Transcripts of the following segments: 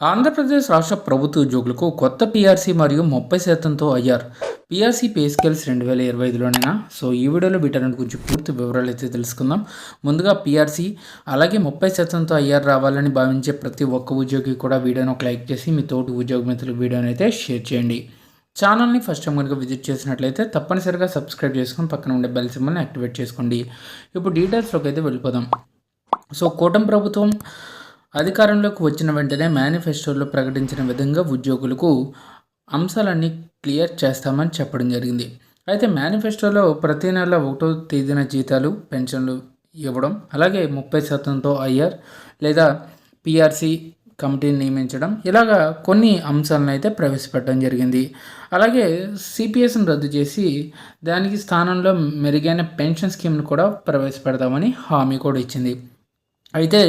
ఆంధ్రప్రదేశ్ రాష్ట్ర ప్రభుత్వ ఉద్యోగులకు కొత్త పీఆర్సీ మరియు ముప్పై శాతంతో అయ్యారు పీఆర్సీ పే స్కేల్స్ రెండు వేల ఇరవై ఐదులోనైనా? సో ఈ వీడియోలో వీటన్నిటి గురించి పూర్తి వివరాలు అయితే తెలుసుకుందాం. ముందుగా పీఆర్సీ అలాగే ముప్పై శాతంతో అయ్యారు రావాలని భావించే ప్రతి ఒక్క ఉద్యోగి కూడా వీడియోని ఒక లైక్ చేసి మీ తోటి ఉద్యోగ మిత్రులు వీడియోని అయితే షేర్ చేయండి. ఛానల్ని ఫస్ట్ టైం కనుక విజిట్ చేసినట్లయితే తప్పనిసరిగా సబ్స్క్రైబ్ చేసుకొని పక్కన ఉండే బెల్ సింబల్ని యాక్టివేట్ చేసుకోండి. ఇప్పుడు డీటెయిల్స్లోకి అయితే వెళ్ళిపోదాం. సో కూటమి ప్రభుత్వం అధికారంలోకి వచ్చిన వెంటనే మేనిఫెస్టోలో ప్రకటించిన విధంగా ఉద్యోగులకు అంశాలన్నీ క్లియర్ చేస్తామని చెప్పడం జరిగింది. అయితే మేనిఫెస్టోలో ప్రతి నెల ఒకటో తేదీన జీతాలు పెన్షన్లు ఇవ్వడం అలాగే ముప్పై శాతంతో ఐఆర్ లేదా పిఆర్సీ కమిటీని నియమించడం ఇలాగా కొన్ని అంశాలను అయితే ప్రవేశపెట్టడం జరిగింది. అలాగే సిపిఎస్ను రద్దు చేసి దానికి స్థానంలో మెరుగైన పెన్షన్ స్కీమ్ను కూడా ప్రవేశపెడతామని హామీ కూడా ఇచ్చింది. అయితే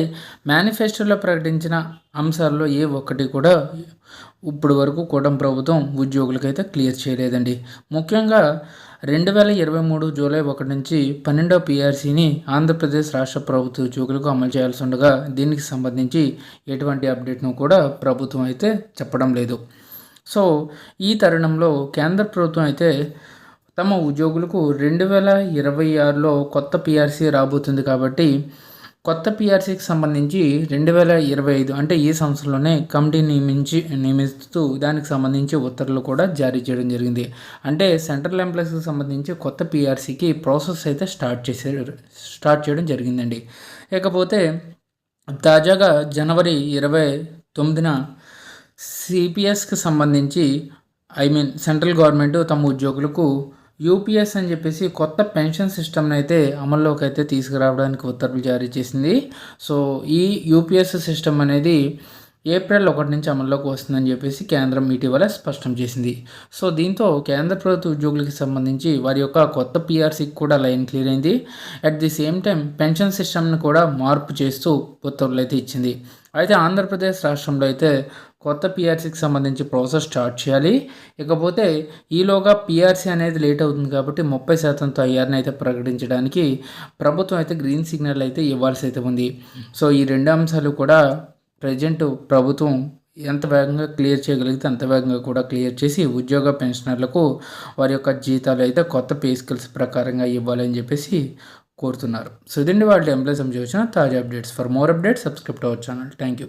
మేనిఫెస్టోలో ప్రకటించిన అంశాల్లో ఏ ఒక్కటి కూడా ఇప్పుడు వరకు కూటమి ప్రభుత్వం ఉద్యోగులకైతే క్లియర్ చేయలేదండి. ముఖ్యంగా రెండు వేల ఇరవై మూడు జూలై ఒకటి నుంచి పన్నెండో పిఆర్సీని ఆంధ్రప్రదేశ్ రాష్ట్ర ప్రభుత్వ ఉద్యోగులకు అమలు చేయాల్సి ఉండగా దీనికి సంబంధించి ఎటువంటి అప్డేట్ను కూడా ప్రభుత్వం అయితే చెప్పడం లేదు. సో ఈ తరుణంలో కేంద్ర ప్రభుత్వం అయితే తమ ఉద్యోగులకు రెండు వేల ఇరవై ఆరులో కొత్త పిఆర్సీ రాబోతుంది కాబట్టి కొత్త పిఆర్సీకి సంబంధించి రెండు వేల ఇరవై ఐదు అంటే ఈ సంవత్సరంలోనే కమిటీ నియమించి నియమిస్తూ దానికి సంబంధించి ఉత్తర్వులు కూడా జారీ చేయడం జరిగింది. అంటే సెంట్రల్ ఎంప్లాయీస్కి సంబంధించి కొత్త పిఆర్సీకి ప్రాసెస్ అయితే స్టార్ట్ చేసే స్టార్ట్ చేయడం జరిగిందండి. ఇకపోతే తాజాగా జనవరి ఇరవై తొమ్మిదిన సిపిఎస్కి సంబంధించి ఐ మీన్ సెంట్రల్ గవర్నమెంట్ తమ ఉద్యోగులకు యూపీఎస్ అని చెప్పేసి కొత్త పెన్షన్ సిస్టమ్ని అయితే అమల్లోకి అయితే తీసుకురావడానికి ఉత్తర్వులు జారీ చేసింది. సో ఈ యూపీఎస్ సిస్టమ్ అనేది ఏప్రిల్ ఒకటి నుంచి అమల్లోకి వస్తుందని చెప్పేసి కేంద్రం ఇటీవల స్పష్టం చేసింది. సో దీంతో కేంద్ర ప్రభుత్వ ఉద్యోగులకి సంబంధించి వారి యొక్క కొత్త పిఆర్సీకి కూడా లైన్ క్లియర్ అయింది. At the same time pension సిస్టమ్ను కూడా మార్పు చేస్తూ ఉత్తర్వులు అయితే ఇచ్చింది. అయితే ఆంధ్రప్రదేశ్ రాష్ట్రంలో అయితే కొత్త పిఆర్సీకి సంబంధించి ప్రాసెస్ స్టార్ట్ చేయాలి. ఇకపోతే ఈలోగా పిఆర్సీ అనేది లేట్ అవుతుంది కాబట్టి ముప్పై శాతంతో ఐఆర్ని అయితే ప్రకటించడానికి ప్రభుత్వం అయితే గ్రీన్ సిగ్నల్ అయితే ఇవ్వాల్సి అయితే ఉంది. సో ఈ రెండు అంశాలు కూడా ప్రజెంట్ ప్రభుత్వం ఎంత వేగంగా క్లియర్ చేయగలిగితే అంత వేగంగా కూడా క్లియర్ చేసి ఉద్యోగ పెన్షనర్లకు వారి యొక్క జీతాలు అయితే కొత్త పే స్కిల్స్ ప్రకారంగా ఇవ్వాలని చెప్పేసి కోరుతున్నారు. సో ఇదండి వాళ్ళ ఎంప్లాయీస్ సంబంధించిన తాజా updates. For more updates subscribe our channel thank you